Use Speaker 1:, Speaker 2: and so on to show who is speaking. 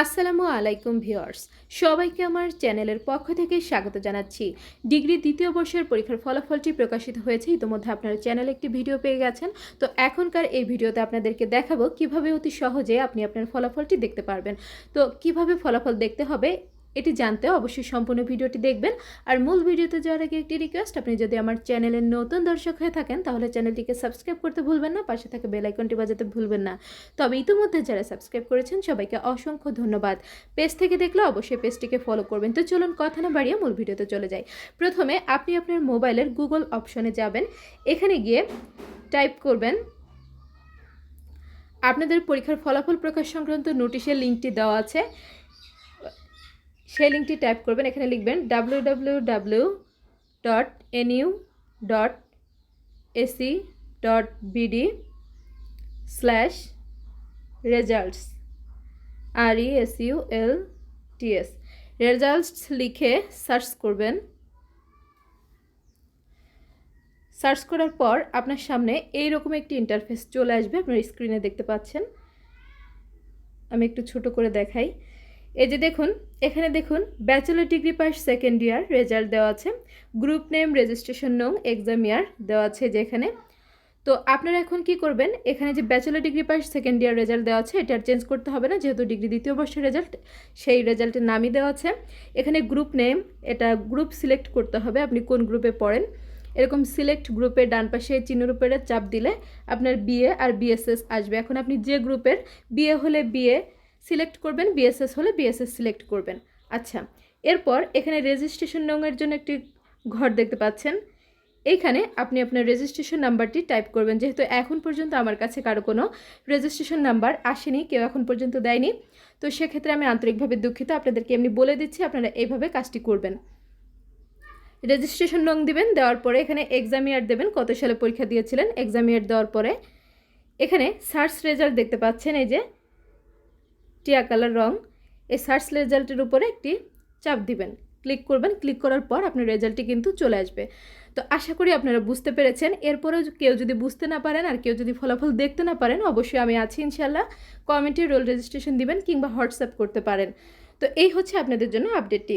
Speaker 1: আসসালামু আলাইকুম ভিউয়ার্স, সবাইকে আমার চ্যানেলের পক্ষ থেকে স্বাগত জানাচ্ছি। ডিগ্রি দ্বিতীয় বর্ষের পরীক্ষার ফলাফলটি প্রকাশিত হয়েছে। ইতিমধ্যে আপনারা চ্যানেলে একটি ভিডিও পেয়ে গেছেন। তো এখনকার এই ভিডিওতে আপনাদেরকে দেখাবো কীভাবে অতি সহজে আপনি আপনার ফলাফলটি দেখতে পারবেন। তো কীভাবে ফলাফল দেখতে হবে এটি জানতে অবশ্যই সম্পূর্ণ ভিডিওটি দেখবেন। আর মূল ভিডিওতে যাওয়ার আগে একটি রিকোয়েস্ট আপনি যদি আমার চ্যানেলের নতুন দর্শক হয়ে থাকেন, তাহলে চ্যানেলটিকে সাবস্ক্রাইব করতে ভুলবেন না, পাশে থাকা বেল আইকনটি বাজাতে ভুলবেন না। তবে ইতিমধ্যে যারা সাবস্ক্রাইব করেছেন, সবাইকে অসংখ্য ধন্যবাদ। পেজ থেকে দেখলে অবশ্যই পেজটিকে ফলো করবেন। তো চলুন কথা না বাড়িয়ে মূল ভিডিওতে চলে যাই। প্রথমে আপনি আপনার মোবাইলের গুগল অপশনে যাবেন। এখানে গিয়ে টাইপ করবেন, আপনাদের পরীক্ষার ফলাফল প্রকাশ সংক্রান্ত নোটিশের লিঙ্কটি দেওয়া আছে। সেই লিঙ্কটি টাইপ করবেন, এখানে লিখবেন W W W dot NU dot AC dot BD slash results R E S U L T S results লিখে সার্চ করবেন। সার্চ করার পর আপনার সামনে এই রকম একটি ইন্টারফেস চলে আসবে, আপনার স্ক্রিনে দেখতে পাচ্ছেন। আমি একটু ছোট করে দেখাই। এই যে দেখুন, এখানে দেখুন bachelor degree pass second year result দেওয়া আছে গ্রুপ নেম রেজিস্ট্রেশন নং এক্সাম ইয়ার দেওয়া আছে যেখানে। তো আপনারা এখন কি করবেন, এখানে যে bachelor degree pass second year result দেওয়া আছে, এটা আর চেঞ্জ করতে হবে না, যেহেতু ডিগ্রি দ্বিতীয় বর্ষের রেজাল্ট সেই রেজাল্টের নামই দেওয়া আছে। এখানে গ্রুপ নেম এটা গ্রুপ সিলেক্ট করতে হবে, আপনি কোন গ্রুপে পড়েন। এরকম সিলেক্ট গ্রুপের ডান পাশে চিহ্নের উপরে চাপ দিলে আপনার বিএ আর বিএসএস আসবে। এখন আপনি যে গ্রুপের বিএ হলে বিএ সিলেক্ট করবেন বিএসএস হলে বিএসএস সিলেক্ট করবেন। আচ্ছা এরপর এখানে রেজিস্ট্রেশন নংয়ের জন্য একটি ঘর দেখতে পাচ্ছেন। এইখানে আপনি আপনার রেজিস্ট্রেশন নাম্বারটি টাইপ করবেন। যেহেতু এখন পর্যন্ত আমার কাছে কারও কোনো রেজিস্ট্রেশন নাম্বার আসেনি, কেউ এখন পর্যন্ত দেয়নি, তো সেক্ষেত্রে আমি আন্তরিকভাবে দুঃখিত। আপনাদেরকে এমনি বলে দিচ্ছি, আপনারা এইভাবে কাজটি করবেন। রেজিস্ট্রেশন নং দিবেন, দেওয়ার পরে এখানে এক্সাম ইয়ার দেবেন, কত সালে পরীক্ষা দিয়েছিলেন এক্সাম ইয়ার দেওয়ার পরে। এখানে সার্চ রেজাল্ট দেখতে পাচ্ছেন, এই যে টিয়া কালার রং। এই সার্চ রেজাল্টের উপরে একটি চাপ দিবেন। ক্লিক করবেন। ক্লিক করার পর আপনার রেজাল্টটি কিন্তু চলে আসবে। তো আশা করি আপনারা বুঝতে পেরেছেন। এরপরেও কেউ যদি বুঝতে না পারেন আর কেউ যদি ফলাফল দেখতে না পারেন, অবশ্যই আমি আছি ইনশাল্লাহ কমেন্টে রোল রেজিস্ট্রেশন দিবেন কিংবা হোয়াটসঅ্যাপ করতে পারেন। তো এই হচ্ছে আপনাদের জন্য আপডেটটি।